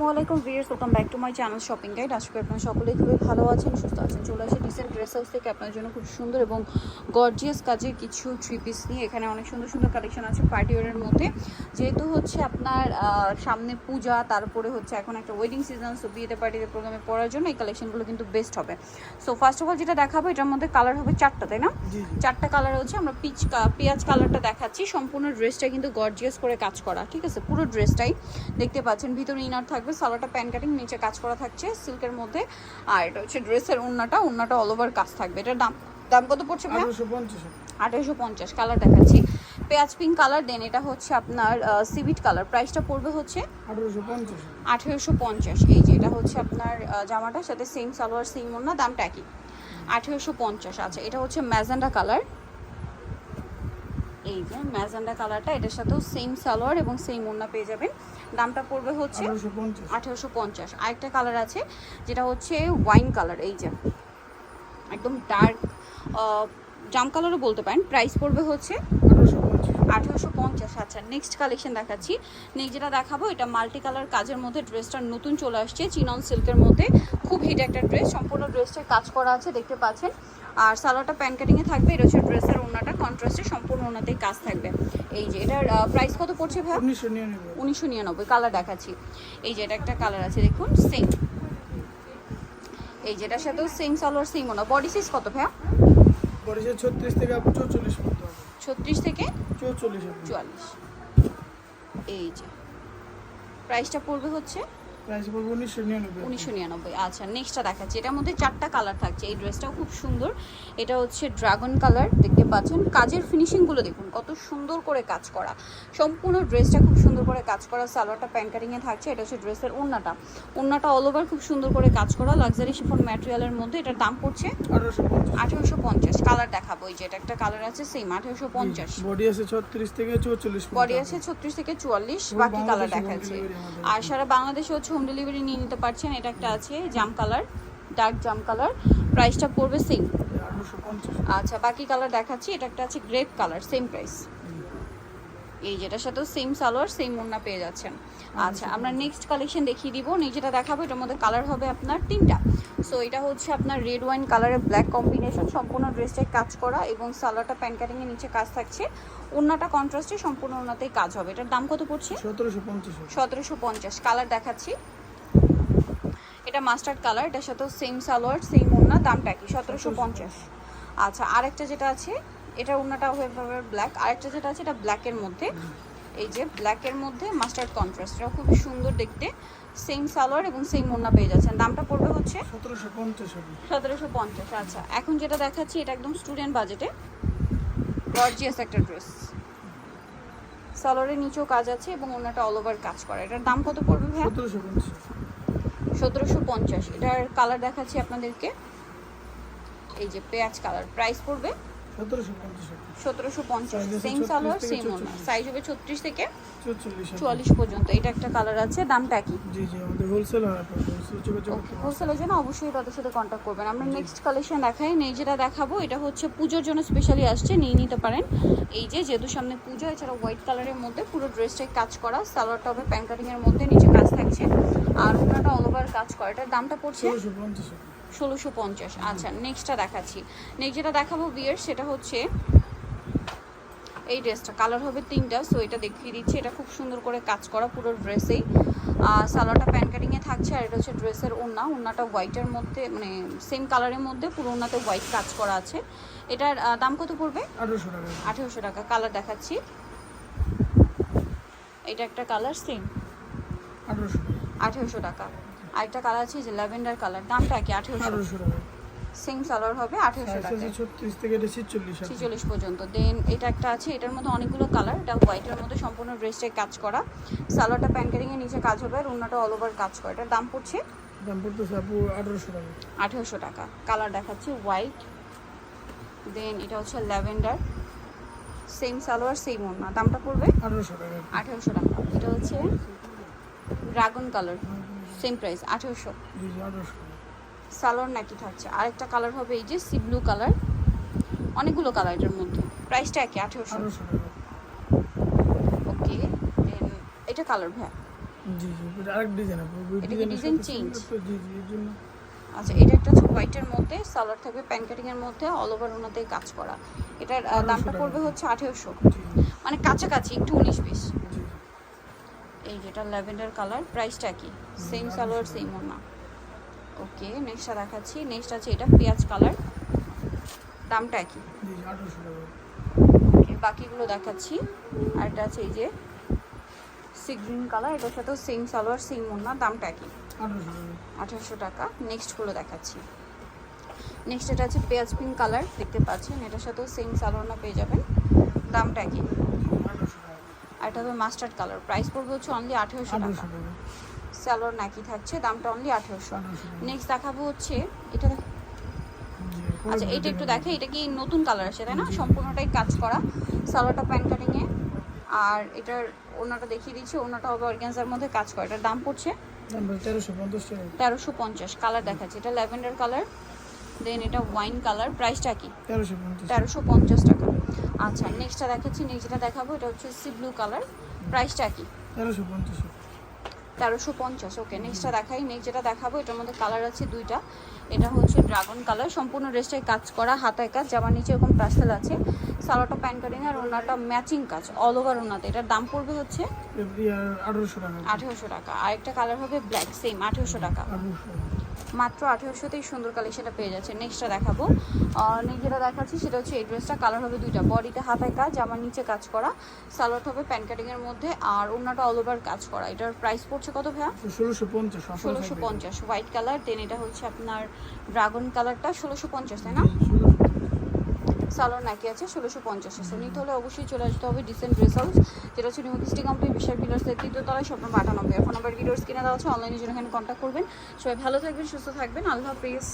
আসসালামু আলাইকুম viewers welcome back to my channel shopping guide. আজকে আপনারা সকলেই খুবই ভালো আছেন সুস্থ আছেন। চলে আসে ডিসেন্ট ড্রেস হাউস থেকে। আপনার জন্য খুব সুন্দর এবং গর্জিয়াস কাজের কিছু থ্রি পিস নিয়ে। এখানে অনেক সুন্দর সুন্দর কালেকশন আছে পার্টি ওয়ারের মধ্যে। যেহেতু হচ্ছে আপনার সামনে পূজা তারপরে হচ্ছে এখন একটা ওয়েডিং সিজন সো বিয়েতে পার্টিতে প্রোগ্রামে পড়ার জন্য এই কালেকশনগুলো কিন্তু বেস্ট হবে। সো ফার্স্ট অফ অল যেটা দেখাবো এটার মধ্যে কালার হবে চারটা তাই না? চারটা কালার হচ্ছে আমরা পিচ পেঁয়াজ কালারটা দেখাচ্ছি। সম্পূর্ণ ড্রেসটা কিন্তু গর্জিয়াস করে কাজ করা ঠিক আছে? পুরো ড্রেসটাই দেখতে পাচ্ছেন। ভিতরে ইনার থাকবে সালোয়ারটা প্যান কাটিং নিচে কাজ করা থাকছে সিল্কের মধ্যে। আর এটা হচ্ছে ড্রেসের ওন্নাটা ওন্নাটা অল ওভার কাজ থাকবে। এটার দাম দাম কত পড়ছে আঠারোশো পঞ্চাশ কালার দেখাচ্ছি। পেঁয়াজ পিঙ্ক কালার দেন এটা হচ্ছে আপনার সিভিট কালার প্রাইসটা পড়বে হচ্ছে আঠেরোশো পঞ্চাশ এই যে এটা হচ্ছে আপনার জামাটার সাথে সেম সালোয়ার সেম ওন্না দামটা একই। আঠেরোশো পঞ্চাশ আচ্ছা এটা হচ্ছে ম্যাজেন্ডা কালার এই যে ম্যাজেন্ডা কালারটা এটার সাথেও সেম সালোয়ার এবং সেম ওন্না পেয়ে যাবেন। দামটা পড়বে হচ্ছে আঠারোশো আঠেরোশো পঞ্চাশ। আরেকটা কালার আছে যেটা হচ্ছে ওয়াইন কালার এই যে। একদম ডার্ক জাম কালারও বলতে পারেন। প্রাইস পড়বে হচ্ছে আঠারোশো পঞ্চাশ। আচ্ছা নেক্সট কালেকশন দেখাচ্ছি। নেক্সট যেটা দেখাবো এটা মাল্টি কালার কাজের মধ্যে ড্রেসটা নতুন চলে আসছে চিনন সিল্কের মধ্যে। খুব হিট একটা ড্রেস সম্পূর্ণ ড্রেসটা কাজ করা আছে দেখতে পাচ্ছেন। আর সালোয়ারটা প্যান কাটিংয়ে থাকবে এটা হচ্ছে ড্রেসের ওনাটা কন্ট্রাস্টে সম্পূর্ণ ওনাতেই কাজ থাকবে। এই যে এটার প্রাইস কত পড়ছে ভাই? উনিশশো নিরানব্বই। কালার দেখাচ্ছি। এই যে এটা একটা কালার আছে দেখুন সেম এই যেটার সাথেও সেম সালোয়ার সেম ওনা বডি সাইজ কত ভাইয়া? পরিষদ ছত্রিশ থেকে চৌচল্লিশ হবে ছত্রিশ থেকে চৌচল্লিশ চুয়াল্লিশ। এই যে। প্রাইসটা পড়বে হচ্ছে? উনিশশো নিরানব্বই উনিশশো নিরানব্বই। আচ্ছা নেক্সটটা দেখাচ্ছি। এটার মধ্যে চারটা কালার থাকছে। এই ড্রেসটাও খুব সুন্দর। এটা হচ্ছে ড্রাগন কালার দেখতে পাচ্ছেন। কাজের ফিনিশিংগুলো দেখুন। কত সুন্দর করে কাজ করা। সম্পূর্ণ ড্রেসটা খুব সুন্দর করে কাজ করা সালোয়ারটা প্যান কাটিংয়ে থাকছে এটা হচ্ছে ড্রেসের ওন্নাটা ওন্নাটা অল ওভার খুব সুন্দর করে কাজ করা লাক্সারি শিফন ম্যাটেরিয়ালের মধ্যে এটার দাম পড়ছে আঠারোশো পঞ্চাশ। কালার দেখাবো এই যে এটা একটা কালার আছে সেম আঠেরোশো পঞ্চাশ। বডি আছে ছত্রিশ থেকে চৌচল্লিশ বডি আছে ছত্রিশ থেকে চুয়াল্লিশ বাকি কালার দেখাচ্ছে। আর সারা বাংলাদেশে হচ্ছে হোম ডেলিভারি নিয়ে নিতে পারছেন এটা একটা আছে জাম কালার ডার্ক জাম কালার প্রাইসটা পড়বে সেম আচ্ছা বাকি কালার দেখাচ্ছি। এটা একটা আছে গ্রেপ কালার সেম প্রাইস এই যেটার সাথেও সেম সালোয়ার সেম ওড়না পেয়ে যাচ্ছেন। আচ্ছা আমরা নেক্সট কালেকশন দেখিয়ে দিব। যেটা দেখাবো এটার মধ্যে কালার হবে আপনার তিনটা। সো এটা হচ্ছে আপনার রেড ওয়াইন কালারের ব্ল্যাক কম্বিনেশন সম্পূর্ণ ড্রেসটাই কাজ করা এবং সালোয়ারটা প্যান কাটিংয়ের নিচে কাজ থাকছে। ওড়নাটা কন্ট্রাস্টে সম্পূর্ণ ওড়নাতেই কাজ হবে। এটার দাম কত পড়ছে? সতেরোশো পঞ্চাশ সতেরোশো পঞ্চাশ। কালার দেখাচ্ছি। এটা মাস্টার্ড কালার এটার সাথেও সেম সালোয়ার সেম ওড়না দামটা কি সতেরোশো পঞ্চাশ। আচ্ছা আরেকটা যেটা আছে এটা ওড়নাটা হয়ে যাবে ব্ল্যাক আরেকটা যেটা আছে এটা ব্ল্যাকের মধ্যে। এই যে ব্ল্যাকের মধ্যে মাস্টার্ড কন্ট্রাস্ট এটা খুব সুন্দর দেখতে। সেম সালোয়ার এবং সেম ওড়না পেয়ে যাচ্ছেন। দামটা পড়বে হচ্ছে সতেরোশো পঞ্চাশ হবে। সতেরোশো পঞ্চাশ আচ্ছা। এখন যেটা দেখাচ্ছি এটা একদম স্টুডেন্ট বাজেটে গর্জিয়াস একটা ড্রেস সালোয়ারের নিচেও কাজ আছে এবং ওনাটা অল ওভার কাজ করা। এটার দাম কত পড়বে পঞ্চাশ। সতেরোশো পঞ্চাশ। এটার কালার দেখাচ্ছি আপনাদেরকে। এই যে পেঁয়াজ কালার প্রাইস পড়বে সতেরোশো পঞ্চাশ সেম 36 সালোয়ার সেম ওনা 44 সাইজ হবে ছত্রিশ থেকে চুয়াল্লিশ পর্যন্ত। এটা একটা কালার আছে দামটা কি। হোলসেলের জন্য অবশ্যই তাদের সাথে কন্ট্যাক্ট করবেন। আমরা নেক্সট কালেকশন দেখাই। নেই যেটা দেখাবো এটা হচ্ছে পুজোর জন্য স্পেশালি আসছে নিয়ে নিতে পারেন। এই যে যেহেতু সামনে পুজো এছাড়া হোয়াইট কালারের মধ্যে পুরো ড্রেসটাই কাজ করা। সালোয়ারটা হবে প্যান কাটিংয়ের মধ্যে নিচে কাজ থাকছে। আর ওনাটা অল ওভার কাজ করা। এটার দামটা পড়ছে ষোলোশো পঞ্চাশ। আচ্ছা নেক্সটটা দেখাচ্ছি। নেক্সট যেটা দেখাবো বিয়ের সেটা হচ্ছে এই ড্রেসটা। কালার হবে তিনটা সো এটা দেখিয়ে দিচ্ছি। এটা খুব সুন্দর করে কাজ করা পুরো ড্রেসেই। সালোয়ারটা প্যান কাটিংয়ে থাকছে আর এটা হচ্ছে ড্রেসের ওড়না। ওড়নাটা হোয়াইটের মধ্যে মানে সেম কালারের মধ্যে পুরো ওড়নাতে হোয়াইট কাজ করা আছে। এটার দাম কত পড়বে? আঠারোশো টাকা। আঠেরোশো টাকা। কালার দেখাচ্ছি। এটা একটা কালার সেম আঠেরোশো টাকা। আরেকটা কালার আছে যে ল্যাভেন্ডার কালার দামটা কি আঠেরোশো? সেম সালোয়ার হবে আঠেরোশো ছত্রিশ থেকে ছিচল্লিশ পর্যন্ত। দেন এটা একটা আছে এটার মধ্যে অনেকগুলো কালার এটা হোয়াইটের মধ্যে সম্পূর্ণ ড্রেসটাই কাজ করা। সালোয়ারটা প্যান্টারিংয়ের নিচে কাজ হবে আর অন্যটা অল ওভার কাজ করা। এটার দাম পড়ছে? দাম পড়তেছে আপু আঠারোশো টাকা। আঠেরোশো টাকা। কালার দেখাচ্ছি হোয়াইট দেন এটা হচ্ছে ল্যাভেন্ডার সেম সালোয়ার সেম ওড়না। দামটা পড়বে? আঠারোশো টাকা। আঠেরোশো টাকা। এটা হচ্ছে ড্রাগন কালার সেম প্রাইস আঠেরোশো। সালোয়ার নাকি থাকছে। আরেকটা কালার হবে এই যে সি ব্লু কালার অনেকগুলো কালার এটার মধ্যে। প্রাইসটা একই আঠেরোশো? ওকে এটা কালার আরেক ডিজাইন চেঞ্জ? আচ্ছা এটা একটা হচ্ছে হোয়াইটের মধ্যে সালোয়ার থাকবে প্যান কাটিং এর মধ্যে অল ওভার ওনাতে কাজ করা। এটার দামটা পড়বে হচ্ছে আঠেরোশো। মানে কাছাকাছি একটু উনিশ বিশ। এই যেটা ল্যাভেন্ডার কালার প্রাইসটা কি? সেম সালোয়ার সেম ওনা ওকে নেক্সটটা দেখাচ্ছি। নেক্সট আছে এটা পেঁয়াজ কালার দামটা কি? ওকে বাকিগুলো দেখাচ্ছি। আর এটা আছে এই যে সি গ্রিন কালার এটার সাথেও সেম সালোয়ার সেম ওনা দামটা কি? আঠারোশো টাকা। নেক্সটগুলো দেখাচ্ছি। নেক্সট এটা আছে পেঁয়াজ পিঙ্ক কালার দেখতে পাচ্ছেন এটার সাথেও সেম সালোয়ারনা পেয়ে যাবেন। দামটা কি? এটা হবে মাস্টার্ড কালার প্রাইস পড়বে হচ্ছে অনলি আঠেরোশো টাকা। সালোয়ার নাকি থাকছে দামটা অনলি আঠেরোশো। নেক্সট দেখাবো হচ্ছে এটা দেখ- আচ্ছা এটা একটু দেখে এটা কি নতুন কালার আছে তাই না? সম্পূর্ণটাই কাজ করা। সালোয়ারটা প্যান কাটিংয়ে আর এটার ওনাটা দেখিয়ে দিচ্ছি ওনাটা হবে অর্গ্যানজার মধ্যে কাজ করা। এটার দাম পড়ছে? তেরোশো পঞ্চাশ কালার দেখাচ্ছে। এটা ল্যাভেন্ডার কালার দেন এটা ওয়াইন কালার প্রাইসটা কি? তেরোশো পঞ্চাশ টাকা। আচ্ছা নেক্সটটা দেখাচ্ছি নেক্সট যেটা দেখাবো এটা হচ্ছে সি ব্লু কালার প্রাইসটা কি? তেরোশো পঞ্চাশ। তেরোশো পঞ্চাশ ওকে নেক্সটটা দেখাই নেক্সট যেটা দেখাবো এটার মধ্যে কালার আছে দুইটা। এটা হচ্ছে ড্রাগন কালার সম্পূর্ণ ড্রেসটাই কাজ করা হাতায় কাজ জামার নিচে এরকম প্রাস্তেল আছে। সালোয়ারটা প্যান কাটিং আর ওনাটা ম্যাচিং কাজ অল ওভার ওনাতে। এটার দাম পড়বে হচ্ছে আঠারোশো টাকা। আঠেরোশো টাকা। আরেকটা কালার হবে ব্ল্যাক সেম আঠারোশো টাকা। মাত্র আঠেরোশোতেই সুন্দর কালেকশনটা পেয়ে যাচ্ছে। নেক্সটটা দেখাবো। নেক্সট যেটা দেখাচ্ছি সেটা হচ্ছে এই ড্রেসটা কালার হবে দুইটা। বডিটা হাতায় কাজ আমার নিচে কাজ করা। সালোয়ার হবে প্যান কাটিংয়ের মধ্যে আর অন্যটা অল ওভার কাজ করা। এটার প্রাইস পড়ছে কত ভাইয়া? ষোলোশো পঞ্চাশ ষোলোশো পঞ্চাশ। হোয়াইট কালার দেন এটা হচ্ছে আপনার ড্রাগন কালারটা ষোলোশো পঞ্চাশ তাই না? সালোয়ার নাকি আছে, ষোলোশো পঞ্চাশে সো নিতে হলে অবশ্যই চলে আসতে হবে ডিসেন্ট ড্রেস হাউস যেটা হচ্ছে নিউ কিস্টি কোম্পানি বিশাল পিলার্সের তৃতীয়তলায় স্বপ্ন আটানব্বই ফোন নাম্বার ভিডিওস কিনে দেওয়া আছে অনলাইনে জন্য এখানে কন্ট্যাক্ট করবেন। সবাই ভালো থাকবেন, সুস্থ থাকবেন। আল্লাহ হাফিজ।